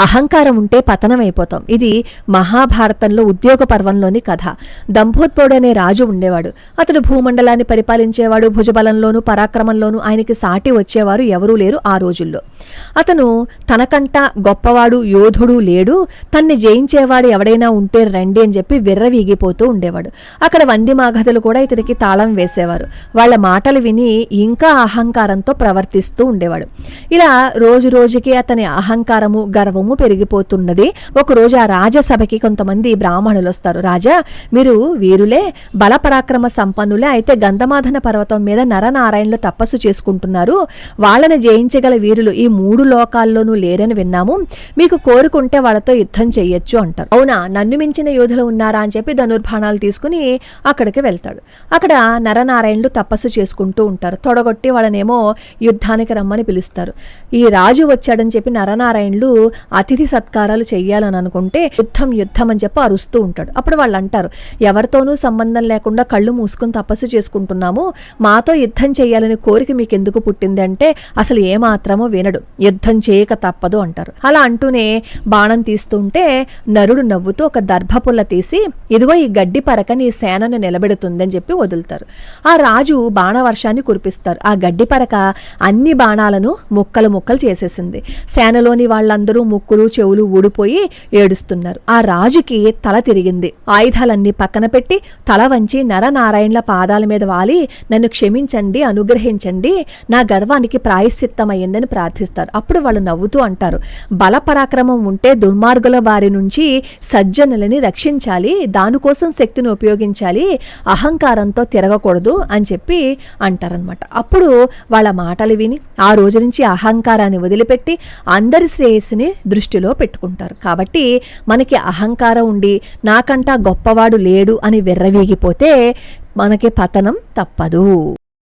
అహంకారం ఉంటే పతనమైపోతాం. ఇది మహాభారతంలో ఉద్యోగ పర్వంలోని కథ. దంభోత్పోడు అనే రాజు ఉండేవాడు. అతడు భూమండలాన్ని పరిపాలించేవాడు భుజబలంలోనూ పరాక్రమంలోనూ ఆయనకి సాటి వచ్చేవారు ఎవరూ లేరు ఆ రోజుల్లో. అతను తనకంట గొప్పవాడు యోధుడు లేడు. తన్ని జయించేవాడు ఎవడైనా ఉంటే రండి అని చెప్పి విర్రవీగిపోతూ ఉండేవాడు. అక్కడ వంది మాగధులు కూడా ఇతనికి తాళం వేసేవారు. వాళ్ళ మాటలు విని ఇంకా అహంకారంతో ప్రవర్తిస్తూ ఉండేవాడు. ఇలా రోజు రోజుకి అతని అహంకారము గర్వము పెరిగిపోతున్నది. ఒకరోజు ఆ రాజసభకి కొంతమంది బ్రాహ్మణులు వస్తారు. రాజా మీరు వీరులే బలపరాక్రమ సంపన్నులే అయితే గంధమాధన పర్వతం మీద నరనారాయణలు తపస్సు చేసుకుంటున్నారు. వాళ్ళని జయించగల వీరులు ఈ మూడు లోకాల్లోనూ లేరని విన్నాము. మీకు కోరుకుంటే వాళ్ళతో యుద్ధం చెయ్యొచ్చు అంటారు. అవునా? నన్ను మించిన యోధులు ఉన్నారా అని చెప్పి ధనుర్బాణాలు తీసుకుని అక్కడికి వెళ్తాడు. అక్కడ నరనారాయణులు తపస్సు చేసుకుంటూ ఉంటారు. తొడగొట్టి వాళ్ళనేమో యుద్ధానికి రమ్మని పిలుస్తారు. ఈ రాజు వచ్చాడని చెప్పి నరనారాయణులు అతిథి సత్కారాలు చెయ్యాలని అనుకుంటే యుద్ధం యుద్ధం అని చెప్పి అరుస్తూ ఉంటాడు. అప్పుడు వాళ్ళు అంటారు ఎవరితోనూ సంబంధం లేకుండా కళ్ళు మూసుకుని తపస్సు చేసుకుంటున్నాము. మాతో యుద్ధం చేయాలని కోరిక మీకు ఎందుకు పుట్టిందంటే అసలు ఏమాత్రమో వినడు. యుద్ధం చేయక తప్పదు అంటారు. అలా అంటూనే బాణం తీస్తుంటే నరుడు నవ్వుతూ ఒక దర్భపుల్ల తీసి ఇదిగో ఈ గడ్డి పరక నీ సేనను నిలబెడుతుందని చెప్పి వదులుతారు. ఆ రాజు బాణవర్షాన్ని కురిపిస్తారు. ఆ గడ్డి పరక అన్ని బాణాలను ముక్కలు ముక్కలు చేసేసింది. సేనలోని వాళ్ళందరూ ముక్కులు చెవులు ఊడిపోయి ఏడుస్తున్నారు. ఆ రాజుకి తల తిరిగింది. ఆయుధాలన్నీ పక్కన పెట్టి తల వంచి నరనారాయణల పాదాల మీద వాలి నన్ను క్షమించండి అనుగ్రహించండి నా గర్వానికి ప్రాయశ్చిత్తమయ్యిందని ప్రార్థిస్తారు అప్పుడు వాళ్ళు నవ్వుతూ అంటారు. బల పరాక్రమం ఉంటే దుర్మార్గుల బారి నుంచి సజ్జనులని రక్షించాలి. దానికోసం శక్తిని ఉపయోగించాలి. అహంకారంతో తిరగకూడదు అని చెప్పి అంటారనమాట అప్పుడు వాళ్ళ మాటలు విని ఆ రోజు నుంచి అహంకారాన్ని వదిలిపెట్టి అందరి శ్రేయస్సుని దృష్టిలో పెట్టుకుంటారు. కాబట్టి మనకి అహంకారం ఉండి నాకంటా గొప్పవాడు లేడు అని విర్రవీగిపోతే మనకి పతనం తప్పదు.